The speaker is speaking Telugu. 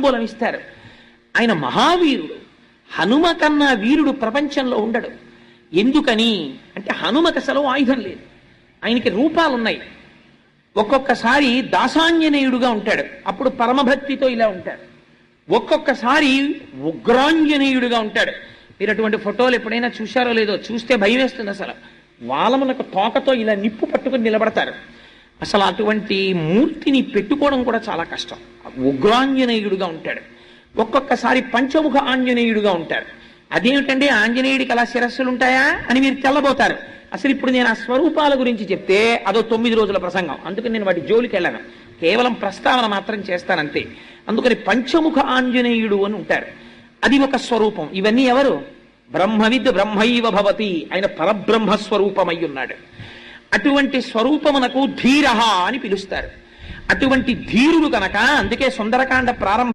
తాంబూలం ఇస్తారు. ఆయన మహావీరుడు హనుమ కన్నా వీరుడు ప్రపంచంలో ఉండడు. ఎందుకని? అంటే హనుమకు అసలు ఆయుధం లేదు. ఆయనకి రూపాలు ఉన్నాయి ఒక్కొక్కసారి దాసాంజనేయుడుగా ఉంటాడు. అప్పుడు పరమభక్తితో ఇలా ఉంటాడు. ఒక్కొక్కసారి ఉగ్రాంజనేయుడుగా ఉంటాడు. మీరు అటువంటి ఫోటోలు ఎప్పుడైనా చూశారో లేదో చూస్తే భయం వేస్తుంది అసలు. వాలములకు తోకతో ఇలా నిప్పు పట్టుకుని నిలబడతారు. అసలు అటువంటి మూర్తిని పెట్టుకోవడం కూడా చాలా కష్టం. ఉగ్రాంజనేయుడుగా ఉంటాడు. ఒక్కొక్కసారి పంచముఖ ఆంజనేయుడుగా ఉంటాడు. అదేమిటండి? ఆంజనేయుడికి అలా శిరస్సులు ఉంటాయా అని మీరు తెల్లబోతారు. అసలు ఇప్పుడు నేను ఆ స్వరూపాల గురించి చెప్తే అదో తొమ్మిది రోజుల ప్రసంగం. అందుకని నేను వాటి జోలికి వెళ్ళాను. కేవలం ప్రస్తావన మాత్రం చేస్తానంతే. అందుకని పంచముఖ ఆంజనేయుడు అని ఉంటారు. అది ఒక స్వరూపం. ఇవన్నీ ఎవరు? బ్రహ్మవిద్ బ్రహ్మైవ భవతి. ఆయన పరబ్రహ్మ స్వరూపమై ఉన్నాడు. అటువంటి స్వరూపమునకు ధీర అని పిలుస్తారు. అటువంటి ధీరుడు కనుక అందుకే సుందరకాండ ప్రారంభ